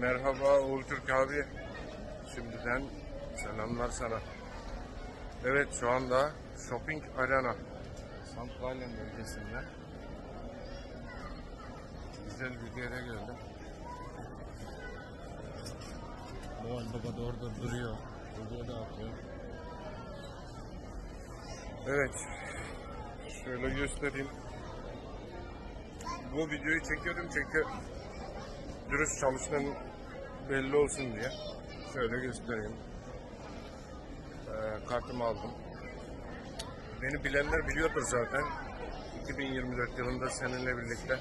Merhaba Uğur Türk abi. Şimdiden selamlar sana. Evet şu anda Shopping Arena. Santralya bölgesinde. Güzel bir yere geldim. Noel Baba da orada duruyor. Burada da atıyor. Evet. Şöyle göstereyim. Bu videoyu çekiyorum çünkü dürüst çalıştığım belli olsun diye. Şöyle göstereyim. Ee, kartımı aldım. Beni bilenler biliyordur zaten. 2024 yılında seninle birlikte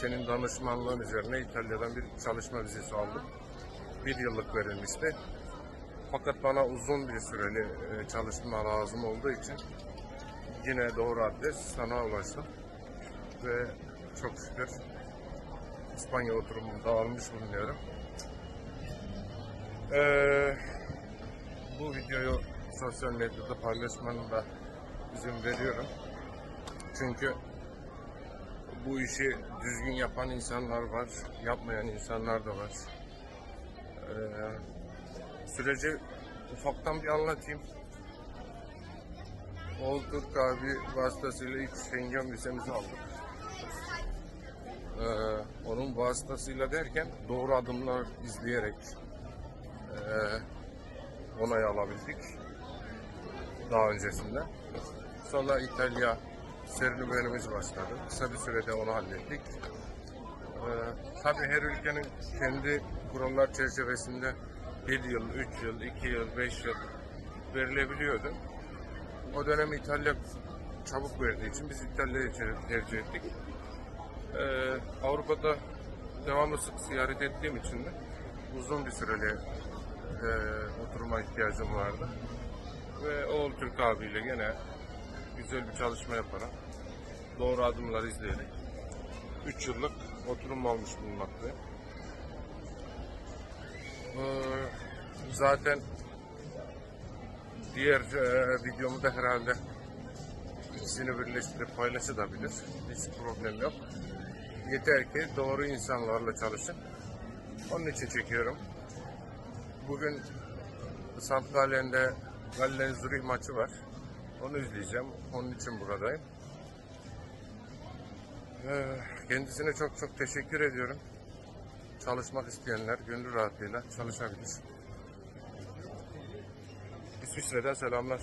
senin danışmanlığın üzerine İtalya'dan bir çalışma vizesi aldım. Bir yıllık verilmişti. Fakat bana uzun bir süreli e, çalışma lazım olduğu için yine doğru adres sana ulaştım. Ve çok şükür İspanya oturumunu da almış bulunuyorum. Ee, bu videoyu sosyal medyada paylaşmanı da izin veriyorum. Çünkü bu işi düzgün yapan insanlar var, yapmayan insanlar da var. Ee, süreci ufaktan bir anlatayım. Oğul Türk abi vasıtasıyla ilk Schengen vizemizi aldık. Ee, onun vasıtasıyla derken doğru adımlar izleyerek ee, onay alabildik daha öncesinde. Sonra İtalya serüvenimiz başladı. Kısa bir sürede onu hallettik. Ee, tabii her ülkenin kendi kurallar çerçevesinde bir yıl, üç yıl, iki yıl, beş yıl verilebiliyordu. O dönem İtalya çabuk verdiği için biz İtalya'yı ter- tercih ettik. Ee, Avrupa'da devamlı sık ziyaret ettiğim için de uzun bir süreli e, oturma ihtiyacım vardı. Ve Oğul Türk abiyle gene güzel bir çalışma yaparak doğru adımlar izleyerek 3 yıllık oturum almış bulunmaktayım. Ee, zaten diğer e, videomu da herhalde ikisini birleştirip paylaşabilir. Hiç problem yok. Yeter ki doğru insanlarla çalışın. Onun için çekiyorum. Bugün Sant Gallen'de Gallen Zürih maçı var. Onu izleyeceğim. Onun için buradayım. Ee, Kendisine çok çok teşekkür ediyorum. Çalışmak isteyenler gönül rahatlığıyla çalışabilir. İsviçre'den selamlar.